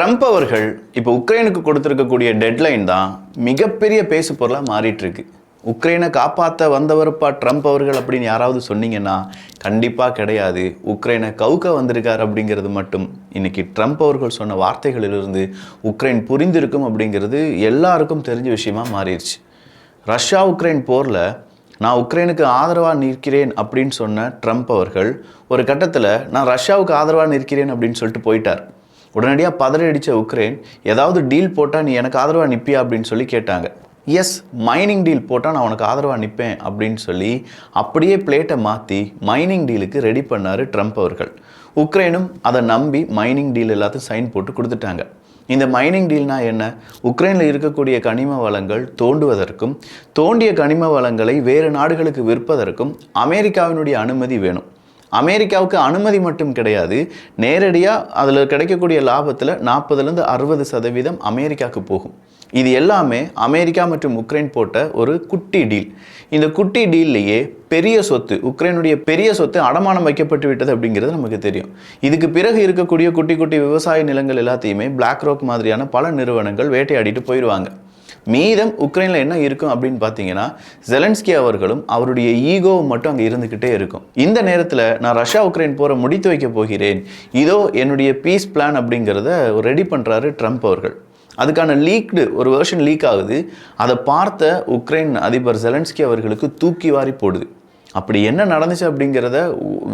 Trump அவர்கள் இப்போ உக்ரைனுக்கு கொடுத்துருக்கக்கூடிய டெட்லைன் தான் மிகப்பெரிய பேசு பொருளாக மாறிட்டுருக்கு. உக்ரைனை காப்பாற்ற வந்தவருப்பா ட்ரம்ப் அவர்கள் அப்படின்னு யாராவது சொன்னீங்கன்னா கண்டிப்பாக கிடையாது. உக்ரைனை கவுக்க வந்திருக்கார் அப்படிங்கிறது மட்டும் இன்னைக்கு ட்ரம்ப் அவர்கள் சொன்ன வார்த்தைகளிலிருந்து உக்ரைன் புரிந்திருக்கும் அப்படிங்கிறது எல்லாருக்கும் தெரிஞ்ச விஷயமா மாறிடுச்சு. ரஷ்யா உக்ரைன் போரில் நான் உக்ரைனுக்கு ஆதரவாக நிற்கிறேன் அப்படின்னு சொன்ன ட்ரம்ப் அவர்கள் ஒரு கட்டத்தில் நான் ரஷ்யாவுக்கு ஆதரவாக நிற்கிறேன் அப்படின்னு சொல்லிட்டு போயிட்டார். உடனடியாக பதறடிச்ச உக்ரைன் ஏதாவது டீல் போட்டால் நீ எனக்கு ஆதரவாக நிற்பியா அப்படின்னு சொல்லி கேட்டாங்க. எஸ் மைனிங் டீல் போட்டால் நான் உனக்கு ஆதரவாக நிற்பேன் அப்படின்னு சொல்லி அப்படியே பிளேட்டை மாற்றி மைனிங் டீலுக்கு ரெடி பண்ணார் ட்ரம்ப் அவர்கள். உக்ரைனும் அதை நம்பி மைனிங் டீல் எல்லாத்தையும் சைன் போட்டு கொடுத்துட்டாங்க. இந்த மைனிங் டீல்னா என்ன? உக்ரைனில் இருக்கக்கூடிய கனிம வளங்கள் தோண்டுவதற்கும் தோண்டிய கனிம வளங்களை வேறு நாடுகளுக்கு விற்பதற்கும் அமெரிக்காவினுடைய அனுமதி வேணும். அமெரிக்காவுக்கு அனுமதி மட்டும் கிடையாது. நேரடியாக அதில் கிடைக்கக்கூடிய லாபத்தில் நாற்பதுலேருந்து அறுபது சதவீதம் அமெரிக்காவுக்கு போகும். இது எல்லாமே அமெரிக்கா மற்றும் உக்ரைன் போட்ட ஒரு குட்டி டீல். இந்த குட்டி டீல்லையே பெரிய சொத்து உக்ரைனுடைய பெரிய சொத்து அடமானம் வைக்கப்பட்டு விட்டது அப்படிங்கிறது நமக்கு தெரியும். இதுக்கு பிறகு இருக்கக்கூடிய குட்டி குட்டி விவசாய நிலங்கள் எல்லாத்தையுமே பிளாக் ராக் மாதிரியான பல நிறுவனங்கள் வேட்டையாடிட்டு போயிடுவாங்க மீதம் உக்ரைனில் என்ன இருக்கும் அப்படின்னு பார்த்தீங்கன்னா ஜெலன்ஸ்கி அவர்களும் அவருடைய ஈகோவும் மட்டும் அங்கே இருந்துக்கிட்டே இருக்கும். இந்த நேரத்தில் நான் ரஷ்யா உக்ரைன் போகிற முடித்து வைக்க போகிறேன். இதோ என்னுடைய பீஸ் பிளான் அப்படிங்கிறத ரெடி பண்ணுறாரு ட்ரம்ப் அவர்கள். அதுக்கான லீக்டு ஒரு வெர்ஷன் லீக் ஆகுது. அதை பார்த்த உக்ரைன் அதிபர் ஜெலன்ஸ்கி அவர்களுக்கு தூக்கி வாரி போடுது. அப்படி என்ன நடந்துச்சு அப்படிங்கிறத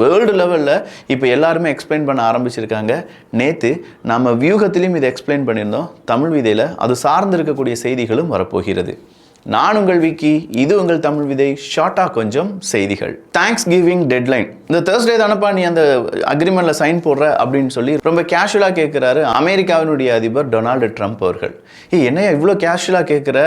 வேர்ல்டு லெவலில் இப்போ எல்லாருமே எக்ஸ்பிளைன் பண்ண ஆரம்பிச்சிருக்காங்க. நேற்று நம்ம வியூகத்திலையும் இதை எக்ஸ்பிளைன் பண்ணியிருந்தோம். தமிழ் விதையில் அது சார்ந்து இருக்கக்கூடிய செய்திகளும் வரப்போகிறது. நான் உங்கள் விக்கி இது உங்கள் தமிழ் விதை ஷார்ட்டாக கொஞ்சம் செய்திகள். தேங்க்ஸ் கிவிங் டெட்லைன் இந்த தேர்ஸ்டே தானப்பா நீ அந்த அக்ரிமெண்ட்டில் சைன் போடுற அப்படின்னு சொல்லி ரொம்ப கேஷுவலாக கேட்குறாரு அமெரிக்காவினுடைய அதிபர் டொனால்டு ட்ரம்ப் அவர்கள். ஏ என்னையா இவ்வளோ கேஷுவலாக கேட்குற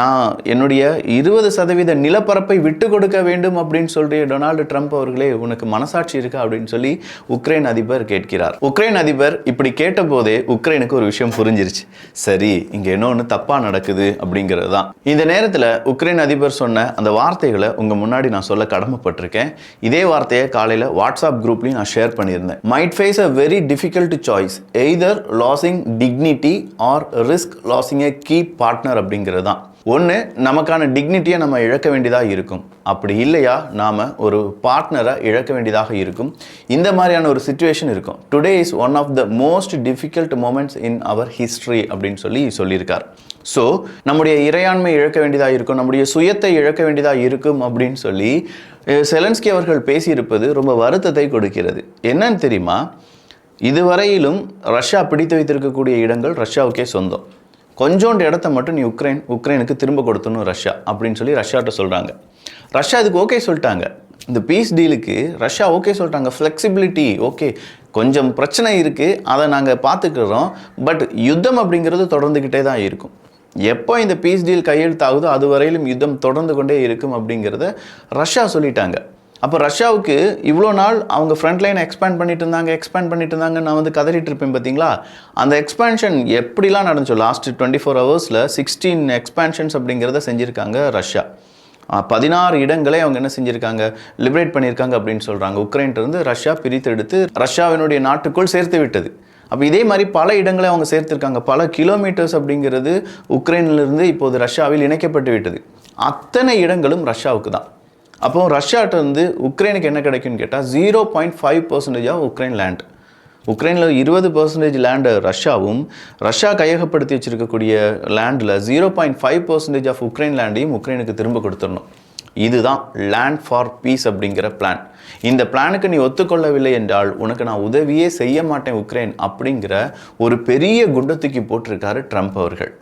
நான் என்னுடைய இருபது சதவீத நிலப்பரப்பை விட்டு கொடுக்க வேண்டும் அப்படின்னு சொல்கிற டொனால்டு ட்ரம்ப் அவர்களே உனக்கு மனசாட்சி இருக்கா அப்படின்னு சொல்லி உக்ரைன் அதிபர் கேட்கிறார். உக்ரைன் அதிபர் இப்படி கேட்டபோதே உக்ரைனுக்கு ஒரு விஷயம் புரிஞ்சிருச்சு. சரி இங்கே என்ன ஒன்று தப்பாக நடக்குது அப்படிங்கிறது தான் இந்த நேரத்தில் உக்ரைன் அதிபர் சொன்ன அந்த வார்த்தைகளை உங்கள் முன்னாடி நான் சொல்ல கடமைப்பட்டிருக்கேன். இதே வார்த்தையை காலையில் வாட்ஸ்அப் குரூப்லையும் நான் ஷேர் பண்ணியிருந்தேன். Might face a very difficult choice either losing dignity or risk losing a key partner அப்படிங்கிறது தான் ஒன்று நமக்கான டிக்னிட்டியை நம்ம இழக்க வேண்டியதாக இருக்கும். அப்படி இல்லையா? நாம் ஒரு பார்ட்னரை இழக்க வேண்டியதாக இருக்கும். இந்த மாதிரியான ஒரு சுச்சுவேஷன் இருக்கும். Today is one of the most difficult moments in our history அப்படின்னு சொல்லி சொல்லியிருக்கார். ஸோ நம்முடைய இறையாண்மை இழக்க வேண்டியதாக இருக்கும் நம்முடைய சுயத்தை இழக்க வேண்டியதாக இருக்கும் அப்படின்னு சொல்லி செலன்ஸ்கி அவர்கள் பேசியிருப்பது ரொம்ப வருத்தத்தை கொடுக்கிறது. என்னன்னு தெரியுமா? இதுவரையிலும் ரஷ்யா பிடித்து வைத்திருக்கக்கூடிய இடங்கள் ரஷ்யாவுக்கே சொந்தம். கொஞ்சோண்டு இடத்த மட்டும் நீ உக்ரைன் உக்ரைனுக்கு திரும்ப கொடுத்தணும் ரஷ்யா அப்படின்னு சொல்லி ரஷ்யாட்ட சொல்கிறாங்க ரஷ்யா இதுக்கு ஓகே சொல்லிட்டாங்க. இந்த பீஸ் டீலுக்கு ரஷ்யா ஓகே சொல்லிட்டாங்க. ஃப்ளெக்சிபிலிட்டி ஓகே கொஞ்சம் பிரச்சனை இருக்குது அதை நாங்கள் பார்த்துக்கிறோம். பட் யுத்தம் அப்படிங்கிறது தொடர்ந்துக்கிட்டே தான் இருக்கும். எப்போ இந்த பீஸ் டீல் கையெழுத்தாகுதோ அது வரையிலும் யுத்தம் தொடர்ந்து கொண்டே இருக்கும் அப்படிங்கிறத ரஷ்யா சொல்லிட்டாங்க. அப்போ ரஷ்யாவுக்கு இவ்வளோ நாள் அவங்க ஃப்ரண்ட் லைனை எக்ஸ்பேண்ட் பண்ணிட்டு இருந்தாங்க எக்ஸ்பேண்ட் பண்ணிட்டு இருந்தாங்க நான் வந்து கதறிட்டு இருப்பேன் பார்த்தீங்களா அந்த எக்ஸ்பேன்ஷன் எப்படிலாம் நடந்துச்சு லாஸ்ட் டுவெண்ட்டி ஃபோர் ஹவர்ஸில் சிக்ஸ்டீன் எக்ஸ்பேன்ஷன்ஸ் அப்படிங்கிறத செஞ்சுருக்காங்க ரஷ்யா. பதினாறு இடங்களை அவங்க என்ன செஞ்சுருக்காங்க? லிபரேட் பண்ணியிருக்காங்க அப்படின்னு சொல்கிறாங்க உக்ரைன்ட்டு ரஷ்யா பிரித்தெடுத்து ரஷ்யாவினுடைய நாட்டுக்குள் சேர்த்து விட்டது. அப்போ இதே மாதிரி பல இடங்களை அவங்க சேர்த்துருக்காங்க. பல கிலோமீட்டர்ஸ் அப்படிங்கிறது உக்ரைனிலிருந்து இப்போது ரஷ்யாவில் இணைக்கப்பட்டு விட்டது. அத்தனை இடங்களும் ரஷ்யாவுக்கு தான். அப்போ ரஷ்யாட்ட வந்து உக்ரைனுக்கு என்ன கிடைக்கும்னு கேட்டால் zero point five percentage of Ukraine land உக்ரைனில் இருபது பர்சன்டேஜ் லேண்டு ரஷ்யாவும் ரஷ்யா கையகப்படுத்தி வச்சிருக்கக்கூடிய லேண்டில் zero point five percentage of Ukraine லேண்டையும் உக்ரைனுக்கு திரும்ப கொடுத்துடணும். இதுதான் லேண்ட் ஃபார் பீஸ் அப்படிங்கிற பிளான் இந்த பிளானுக்கு நீ ஒத்துக்கொள்ளவில்லை என்றால் உனக்கு நான் உதவியே செய்ய மாட்டேன் உக்ரைன் அப்படிங்கிற ஒரு பெரிய குண்டத்துக்கு போட்டிருக்காரு ட்ரம்ப் அவர்கள்.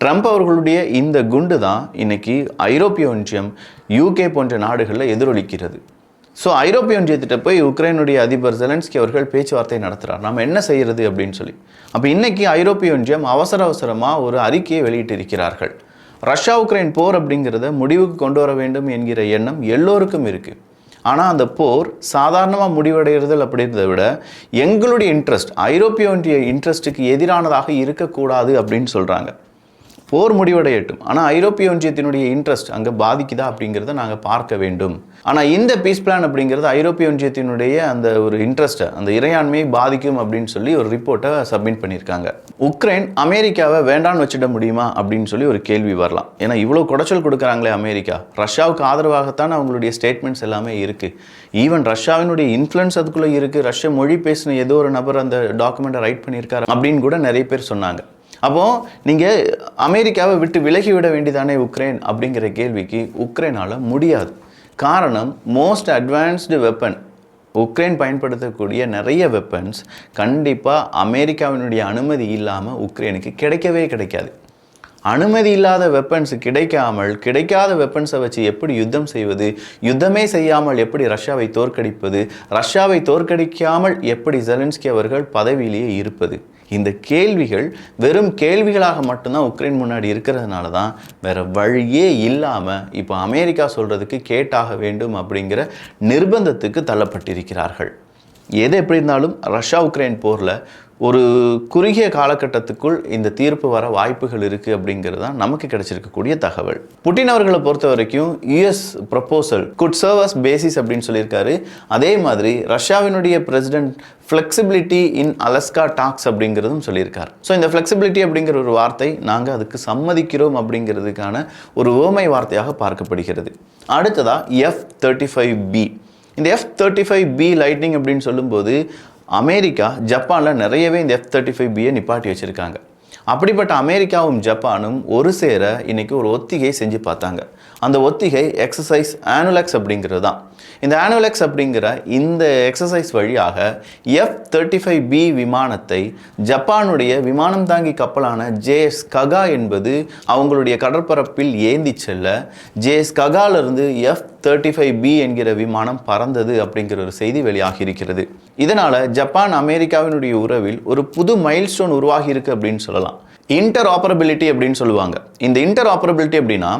ட்ரம்ப் அவர்களுடைய இந்த குண்டு தான் இன்னைக்கு ஐரோப்பிய ஒன்றியம் யூகே போன்ற நாடுகளில் எதிரொலிக்கிறது. ஸோ ஐரோப்பிய ஒன்றியத்திட்ட போய் உக்ரைனுடைய அதிபர் ஜெலன்ஸ்கி அவர்கள் பேச்சுவார்த்தை நடத்துகிறார் நம்ம என்ன செய்கிறது அப்படின்னு சொல்லி. அப்போ இன்றைக்கி ஐரோப்பிய ஒன்றியம் அவசர அவசரமாக ஒரு அறிக்கையை வெளியிட்டிருக்கிறார்கள். ரஷ்யா உக்ரைன் போர் அப்படிங்கிறத முடிவுக்கு கொண்டு வர வேண்டும் என்கிற எண்ணம் எல்லோருக்கும் இருக்குது ஆனால் அந்த போர் சாதாரணமாக முடிவடைகிறது அப்படின்றத விட எங்களுடைய இன்ட்ரெஸ்ட் ஐரோப்பிய ஒன்றிய இன்ட்ரெஸ்ட்டுக்கு எதிரானதாக இருக்கக்கூடாது அப்படின்னு சொல்கிறாங்க போர் முடிவடையட்டும். ஆனால் ஐரோப்பிய ஒன்றியத்தினுடைய இன்ட்ரெஸ்ட் அங்கே பாதிக்குதா அப்படிங்கிறத நாங்கள் பார்க்க வேண்டும். ஆனால் இந்த பீஸ் பிளான் அப்படிங்கிறது ஐரோப்பிய ஒன்றியத்தினுடைய அந்த ஒரு இன்ட்ரெஸ்ட்டை அந்த இறையாண்மையை பாதிக்கும் அப்படின்னு சொல்லி ஒரு ரிப்போர்ட்டை சப்மிட் பண்ணியிருக்காங்க. உக்ரைன் அமெரிக்காவை வேண்டான்னு வச்சிட முடியுமா அப்படின்னு சொல்லி ஒரு கேள்வி வரலாம். ஏன்னா இவ்வளோ குடைச்சல் கொடுக்குறாங்களே அமெரிக்கா. ரஷ்யாவுக்கு ஆதரவாகத்தான் அவங்களுடைய ஸ்டேட்மெண்ட்ஸ் எல்லாமே இருக்குது ஈவன் ரஷ்யாவினுடைய இன்ஃப்ளூயன்ஸ் அதுக்குள்ளே இருக்குது ரஷ்ய மொழி பேசின ஏதோ ஒரு நபர் அந்த டாக்குமெண்ட்டை ரைட் பண்ணியிருக்காரு அப்படின்னு கூட நிறைய பேர் சொன்னாங்க. அப்போது நீங்கள் அமெரிக்காவை விட்டு விலகி விட வேண்டியதானே உக்ரைன் அப்படிங்கிற கேள்விக்கு உக்ரைனால் முடியாது. காரணம் மோஸ்ட் அட்வான்ஸ்டு வெப்பன் உக்ரைன் பயன்படுத்தக்கூடிய நிறைய வெப்பன்ஸ் கண்டிப்பாக அமெரிக்காவினுடைய அனுமதி இல்லாமல் உக்ரைனுக்கு கிடைக்கவே கிடைக்காது. அனுமதி இல்லாத வெப்பன்ஸ் கிடைக்காமல் கிடைக்காத வெப்பன்ஸை வச்சு எப்படி யுத்தம் செய்வது யுத்தமே செய்யாமல் எப்படி ரஷ்யாவை தோற்கடிப்பது ரஷ்யாவை தோற்கடிக்காமல் எப்படி ஜெலன்ஸ்கி அவர்கள் பதவியிலேயே இருப்பது? இந்த கேள்விகள் வெறும் கேள்விகளாக மட்டும்தான் உக்ரைன் முன்னாடி இருக்கிறதுனால தான் வேற வழியே இல்லாமல் இப்போ அமெரிக்கா சொல்றதுக்கு கேட்டாக வேண்டும் அப்படிங்கிற நிர்பந்தத்துக்கு தள்ளப்பட்டிருக்கிறார்கள். எது எப்படி இருந்தாலும் ரஷ்யா உக்ரைன் போரில் ஒரு குறுகிய காலகட்டத்துக்குள் இந்த தீர்ப்பு வர வாய்ப்புகள் இருக்குது அப்படிங்கிறது தான் நமக்கு கிடைச்சிருக்கக்கூடிய தகவல். புட்டின் அவர்களை பொறுத்த வரைக்கும் US proposal could serve as basis அப்படின்னு சொல்லியிருக்காரு. அதே மாதிரி ரஷ்யாவினுடைய president flexibility in Alaska talks அப்படிங்கிறதும் சொல்லியிருக்கார். ஸோ இந்த ஃப்ளெக்சிபிலிட்டி அப்படிங்கிற ஒரு வார்த்தை நாங்கள் அதுக்கு சம்மதிக்கிறோம் அப்படிங்கிறதுக்கான ஒரு ஓமை வார்த்தையாக பார்க்கப்படுகிறது. அடுத்ததாக எஃப் தேர்ட்டி ஃபைவ் பி இந்த F thirty five B lightning அப்படின்னு சொல்லும்போது அமெரிக்கா ஜப்பானில் நிறையவே இந்த எஃப் தேர்ட்டி ஃபைவ் பியை நிப்பாட்டி வச்சுருக்காங்க. அப்படிப்பட்ட அமெரிக்காவும் ஜப்பானும் ஒரு சேர இன்றைக்கி ஒரு ஒத்திகை செஞ்சு பார்த்தாங்க. அந்த ஒத்திகை எக்ஸசைஸ் ஆனுலெக்ஸ் அப்படிங்கிறது தான் இந்த ஆனுலெக்ஸ் அப்படிங்கிற இந்த எக்ஸசைஸ் வழியாக எஃப் தேர்ட்டி ஃபைவ் பி விமானத்தை ஜப்பானுடைய விமானம் தாங்கி கப்பலான ஜேஎஸ் ககா என்பது அவங்களுடைய கடற்பரப்பில் ஏந்தி செல்ல ஜேஎஸ் ககாலிருந்து எஃப் தேர்ட்டி ஃபைவ் பி என்கிற விமானம் பறந்தது அப்படிங்கிற ஒரு செய்தி வெளியாகி இருக்கிறது. இதனால் ஜப்பான் அமெரிக்காவினுடைய உறவில் ஒரு புது மைல்ஸ்டோன் உருவாகி இருக்கு அப்படின்னு சொல்லலாம். இன்டர் ஆப்பரபிலிட்டி அப்படின்னு சொல்லுவாங்க. இந்த இன்டர் ஆப்பரபிலிட்டி அப்படின்னா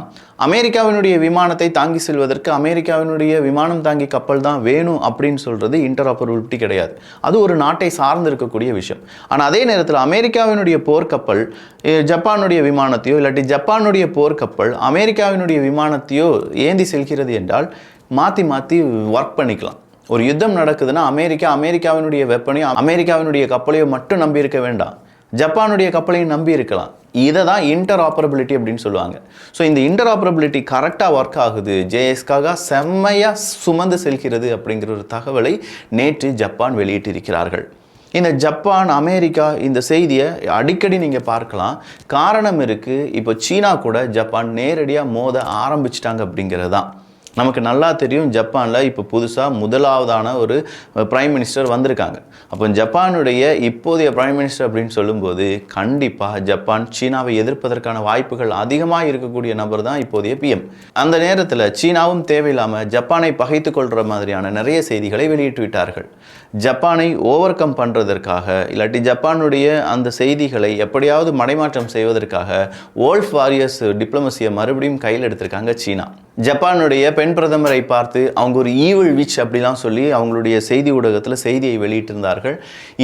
அமெரிக்காவினுடைய விமானத்தை தாங்கி செல்வதற்கு அமெரிக்காவினுடைய விமானம் தாங்கி கப்பல் தான் வேணும் அப்படின்னு சொல்கிறது இன்டர் ஆப்பரபிலிட்டி கிடையாது. அது ஒரு நாட்டை சார்ந்து இருக்கக்கூடிய விஷயம். ஆனால் அதே நேரத்தில் அமெரிக்காவினுடைய போர்க்கப்பல் ஜப்பானுடைய விமானத்தையோ இல்லாட்டி ஜப்பானுடைய போர்க்கப்பல் அமெரிக்காவினுடைய விமானத்தையோ ஏந்தி செல்கிறது என்றால் மாற்றி மாற்றி ஒர்க் பண்ணிக்கலாம். ஒரு யுத்தம் நடக்குதுன்னா அமெரிக்கா அமெரிக்காவினுடைய வெப்பனையும் அமெரிக்காவினுடைய கப்பலையோ மட்டும் நம்பி இருக்க வேண்டாம். ஜப்பானுடைய கப்பலையும் நம்பி இருக்கலாம். இதை தான் இன்டர் ஆப்பரபிலிட்டி அப்படின்னு சொல்லுவாங்க. ஸோ இந்த இன்டர் ஆப்பரபிலிட்டி கரெக்டாக ஒர்க் ஆகுது. ஜேஎஸ்காக செம்மையாக சுமந்து செல்கிறது அப்படிங்கிற ஒரு தகவலை நேற்று ஜப்பான் வெளியிட்டிருக்கிறார்கள். இந்த ஜப்பான் அமெரிக்கா இந்த செய்தியை அடிக்கடி நீங்கள் பார்க்கலாம். காரணம் இருக்குது இப்போ சீனா கூட ஜப்பான் நேரடியாக மோத ஆரம்பிச்சிட்டாங்க அப்படிங்கிறது தான் நமக்கு நல்லா தெரியும் ஜப்பானில் இப்போ புதுசாக முதலாவதான ஒரு பிரைம் மினிஸ்டர் வந்திருக்காங்க. அப்போ ஜப்பானுடைய இப்போதைய பிரைம் மினிஸ்டர் அப்படின்னு சொல்லும்போது கண்டிப்பாக ஜப்பான் சீனாவை எதிர்ப்பதற்கான வாய்ப்புகள் அதிகமாக இருக்கக்கூடிய நபர் தான் இப்போதைய பிஎம் அந்த நேரத்தில் சீனாவும் தேவையில்லாமல் ஜப்பானை பகைத்து கொள்கிற மாதிரியான நிறைய செய்திகளை வெளியிட்டு விட்டார்கள் ஜப்பானை ஓவர் கம் பண்ணுறதற்காக இல்லாட்டி ஜப்பானுடைய அந்த செய்திகளை எப்படியாவது மடைமாற்றம் செய்வதற்காக ஓல்ஃப் வாரியர்ஸ் டிப்ளமசியை மறுபடியும் கையில் எடுத்திருக்காங்க சீனா. ஜப்பானுடைய பெண் பிரதமரை பார்த்து அவங்க ஒரு ஈவில் விச் அப்படிலாம் சொல்லி அவங்களுடைய செய்தி ஊடகத்தில் செய்தியை வெளியிட்டிருந்தார்கள்.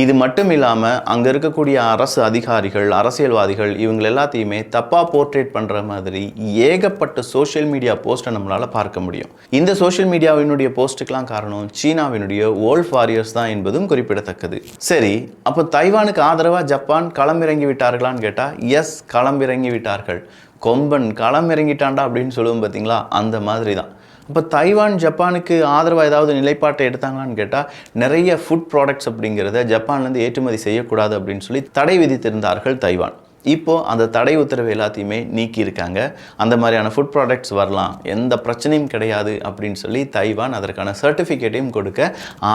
இது மட்டும் இல்லாமல் அங்கே இருக்கக்கூடிய அரசு அதிகாரிகள் அரசியல்வாதிகள் இவங்க எல்லாத்தையுமே தப்பாக போர்ட்ரேட் பண்ணுற மாதிரி ஏகப்பட்ட சோஷியல் மீடியா போஸ்ட்டை நம்மளால் பார்க்க முடியும். இந்த சோஷியல் மீடியாவினுடைய போஸ்ட்டுக்கெலாம் காரணம் சீனாவினுடைய ஓல்ஃப் வாரியர்ஸ் தான் என்பதும் குறிப்பிடத்தக்கது. சரி அப்போ தைவானுக்கு ஆதரவாக ஜப்பான் களமிறங்கி விட்டார்களான்னு கேட்டால் எஸ் களமிறங்கி விட்டார்கள். கொம்பன் களம் இறங்கிட்டான்டா அப்படின்னு சொல்லுவோம் பார்த்தீங்களா அந்த மாதிரி தான் இப்போ தைவான் ஜப்பானுக்கு ஆதரவாக ஏதாவது நிலைப்பாட்டை எடுத்தாங்களான்னு கேட்டால் நிறைய ஃபுட் ப்ராடக்ட்ஸ் அப்படிங்கிறத ஜப்பான்லேருந்து ஏற்றுமதி செய்யக்கூடாது அப்படின்னு சொல்லி தடை விதித்திருந்தார்கள் தைவான். இப்போ அந்த தடை உத்தரவு எல்லாத்தையுமே நீக்கியிருக்காங்க. அந்த மாதிரியான ஃபுட் ப்ராடக்ட்ஸ் வரலாம். எந்த பிரச்சனையும் கிடையாது அப்படின்னு சொல்லி தைவான் அதற்கான சர்டிஃபிகேட்டையும் கொடுக்க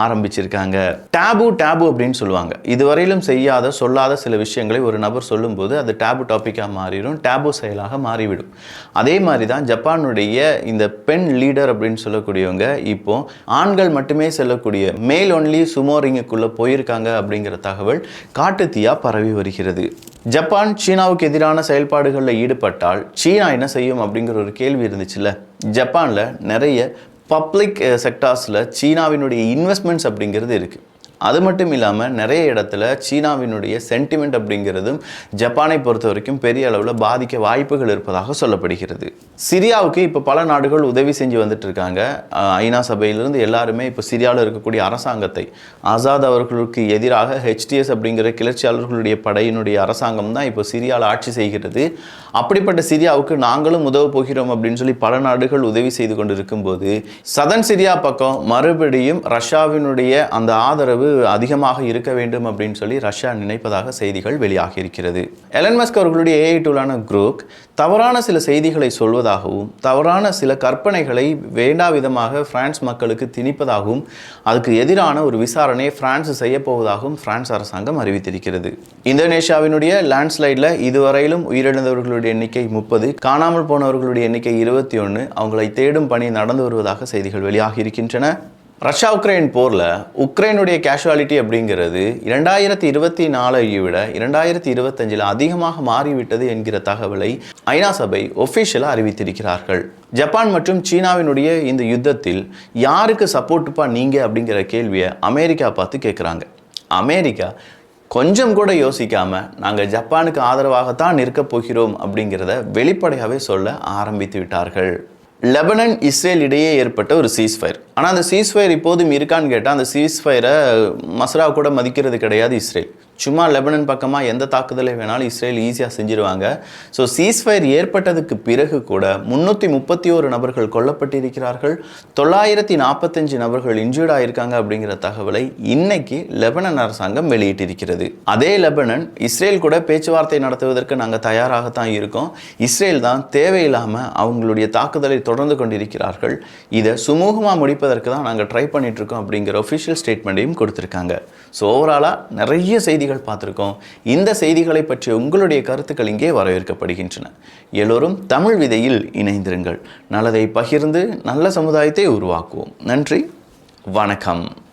ஆரம்பிச்சிருக்காங்க. டேபு டேபு அப்படின்னு சொல்லுவாங்க. இதுவரையிலும் செய்யாத சொல்லாத சில விஷயங்களை ஒரு நபர் சொல்லும்போது அது டேபு டாப்பிக்காக மாறிடும் டேபு செயலாக மாறிவிடும். அதே மாதிரி தான் ஜப்பானுடைய இந்த பெண் லீடர் அப்படின்னு சொல்லக்கூடியவங்க இப்போ ஆண்கள் மட்டுமே செல்லக்கூடிய மேல் ஒன்லி சுமோ ரிங்குக்குள்ளே போயிருக்காங்க அப்படிங்கிற தகவல் காட்டுத்தீயாக பரவி வருகிறது. ஜப்பான் சீனாவுக்கு எதிரான செயல்பாடுகளில் ஈடுபட்டால் சீனா என்ன செய்யும் அப்படிங்கிற ஒரு கேள்வி இருந்துச்சுல்ல? ஜப்பானில் நிறைய பப்ளிக் செக்டார்ஸில் eh, சீனாவினுடைய இன்வெஸ்ட்மெண்ட்ஸ் அப்படிங்கிறது இருக்குது அது மட்டும் இல்லாமல் நிறைய இடத்துல சீனாவினுடைய சென்டிமெண்ட் அப்படிங்கிறதும் ஜப்பானை பொறுத்த வரைக்கும் பெரிய அளவில் பாதிக்க வாய்ப்புகள் இருப்பதாக சொல்லப்படுகிறது. சிரியாவுக்கு இப்போ பல நாடுகள் உதவி செஞ்சு வந்துட்டு இருக்காங்க. ஐநா சபையிலிருந்து எல்லாருமே இப்போ சிரியாவில் இருக்கக்கூடிய அரசாங்கத்தை ஆசாத் அவர்களுக்கு எதிராக ஹெச்டிஎஸ் அப்படிங்கிற கிளர்ச்சியாளர்களுடைய படையினுடைய அரசாங்கம் தான் இப்போ சிரியாவில் ஆட்சி செய்கிறது. அப்படிப்பட்ட சிரியாவுக்கு நாங்களும் உதவ போகிறோம் அப்படின்னு சொல்லி பல நாடுகள் உதவி செய்து கொண்டு இருக்கும்போது சதன் சிரியா பக்கம் மறுபடியும் ரஷ்யாவினுடைய அந்த ஆதரவு அதிகமாக இருக்க வேண்டும் அப்படின்னு சொல்லி ரஷ்யா நினைப்பதாக செய்திகள் வெளியாகி இருக்கிறது எலன் மஸ்க் அவர்களுடைய ஏஐ டூலான குரூப் தவறான சில செய்திகளை சொல்வதாகவும் தவறான சில கற்பனைகளை வேண்டா விதமாக பிரான்ஸ் மக்களுக்கு திணிப்பதாகவும் அதுக்கு எதிரான ஒரு விசாரணையை பிரான்ஸ் செய்யப்போவதாகவும் பிரான்ஸ் அரசாங்கம் அறிவித்திருக்கிறது. இந்தோனேஷியாவினுடைய லேண்ட்ஸ்லைடில் இதுவரையிலும் உயிரிழந்தவர்களுடைய எண்ணிக்கை முப்பது காணாமல் போனவர்களுடைய எண்ணிக்கை இருபத்தி ஒன்று அவங்களை தேடும் பணி நடந்து வருவதாக செய்திகள் வெளியாகி இருக்கின்றன ரஷ்யா உக்ரைன் போரில் உக்ரைனுடைய கேஷுவாலிட்டி அப்படிங்கிறது இரண்டாயிரத்தி இருபத்தி நாலை விட இரண்டாயிரத்தி இருபத்தஞ்சில் அதிகமாக மாறிவிட்டது என்கிற தகவலை ஐநா சபை ஒஃபிஷியலாக அறிவித்திருக்கிறார்கள். ஜப்பான் மற்றும் சீனாவினுடைய இந்த யுத்தத்தில் யாருக்கு சப்போர்ட்டுப்பா நீங்கள் அப்படிங்கிற கேள்வியை அமெரிக்கா பார்த்து கேட்குறாங்க. அமெரிக்கா கொஞ்சம் கூட யோசிக்காம நாங்கள் ஜப்பானுக்கு ஆதரவாகத்தான் இருக்கப் போகிறோம் அப்படிங்கிறத வெளிப்படையாகவே சொல்ல ஆரம்பித்து விட்டார்கள். லெபனன் இஸ்ரேல் இடையே ஏற்பட்ட ஒரு சீஸ்ஃபயர் ஆனால் அந்த சீஸ்ஃபயர் இப்போதும் இருக்கான்னு கேட்டால் அந்த சீஸ்ஃபயரை மஸ்ரா கூட மதிக்கிறது கிடையாது இஸ்ரேல். சும்மா லெபனன் பக்கமாக எந்த தாக்குதலை வேணாலும் இஸ்ரேல் ஈஸியாக செஞ்சிருவாங்க. ஸோ சீஸ்ஃபயர் ஏற்பட்டதுக்கு பிறகு கூட முந்நூற்றி முப்பத்தி ஓரு நபர்கள் கொல்லப்பட்டிருக்கிறார்கள். தொள்ளாயிரத்தி நாற்பத்தஞ்சு நபர்கள் இன்ஜூர்ட் ஆயிருக்காங்க அப்படிங்கிற தகவலை இன்னைக்கு லெபனன் அரசாங்கம் வெளியிட்டிருக்கிறது. அதே லெபனன் இஸ்ரேல் கூட பேச்சுவார்த்தை நடத்துவதற்கு நாங்கள் தயாராகத்தான் இருக்கோம். இஸ்ரேல் தான் தேவையில்லாமல் அவங்களுடைய தாக்குதலை தொடர்ந்து கொண்டிருக்கிறார்கள். இதை சுமூகமாக முடிப்பதற்கு தான் நாங்கள் ட்ரை பண்ணிட்டு இருக்கோம் அப்படிங்கிற ஒஃபிஷியல் ஸ்டேட்மெண்ட்டையும் கொடுத்துருக்காங்க. ஸோ ஓவராலாக நிறைய செய்திகள் பார்த்துருக்கோம். இந்த செய்திகளை பற்றி உங்களுடைய கருத்துக்கள் இங்கே வரவேற்கப்படுகின்றன. எல்லோரும் தமிழ் விதையில் இணைந்திருங்கள். நல்லதை பகிர்ந்து நல்ல சமுதாயத்தை உருவாக்குவோம். நன்றி. வணக்கம்.